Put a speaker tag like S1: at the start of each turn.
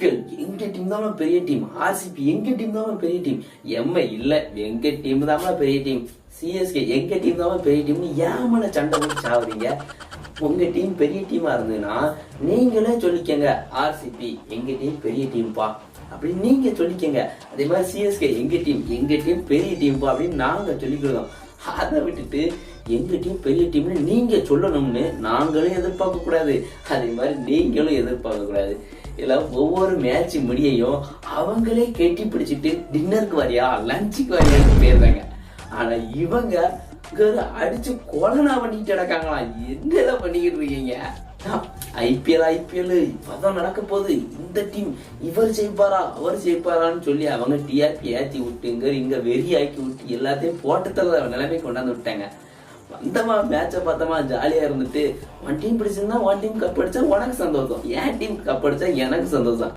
S1: எங்க டீம் தான் பெரிய டீம் ஆர்சிபி எங்க டீம் தான் பெரிய டீம் எம்ஐ இல்ல எங்க டீம் தான் பெரிய டீம் சிஎஸ்கே எங்க டீம் தான் பெரிய டீம்னு ஏமல சண்டை போட்டு சாவுறீங்க. உங்க டீம் பெரிய டீமா இருந்ததுன்னா நீங்களே சொல்லிக்கங்க ஆர்சிபி எங்க டீம் பெரிய டீம்பா அப்படின்னு நீங்க சொல்லிக்கங்க. அதே மாதிரி சிஎஸ்கே எங்க டீம் எங்க டீம் பெரிய டீம்பா அப்படின்னு நாங்க சொல்லிக்கிறோம் அதை விட்டுட்டு எங்க டீம் பெரிய டீம்னு நீங்க சொல்லணும்னு நாங்களும் எதிர்பார்க்க கூடாது. அதே மாதிரி நீங்களும் எதிர்பார்க்க கூடாது. இதில் ஒவ்வொரு மேட்ச் முடியையும் அவங்களே கெட்டி பிடிச்சிட்டு டின்னருக்கு வரியா லஞ்சுக்கு வரியான்னு போயிருந்தாங்க. ஆனால் இவங்க அடிச்சு கொலனா பண்ணிட்டு கிடக்காங்களா? என்னதான் பண்ணிக்கிட்டு இருக்கீங்க? ஐபிஎல் ஐபிஎல் இப்பதான் நடக்க போகுது. இந்த டீம் இவர் ஜெயிப்பாரா அவர் ஜெயிப்பாரான்னு சொல்லி அவங்க டிஆர்பி ஏற்றி விட்டுங்க இங்க வெறி ஆக்கி விட்டு எல்லாத்தையும் போட்டு தர நிலைமை கொண்டாந்து விட்டாங்க. வந்தமா மேட்சை பார்த்தமா ஜாலியாக இருந்துட்டு ஒன் டீம் பிடிச்சிருந்தா ஒன் டீம் கப் அடிச்சா உனக்கு சந்தோஷம். என் டீம் கப் அடிச்சா எனக்கு சந்தோஷம்.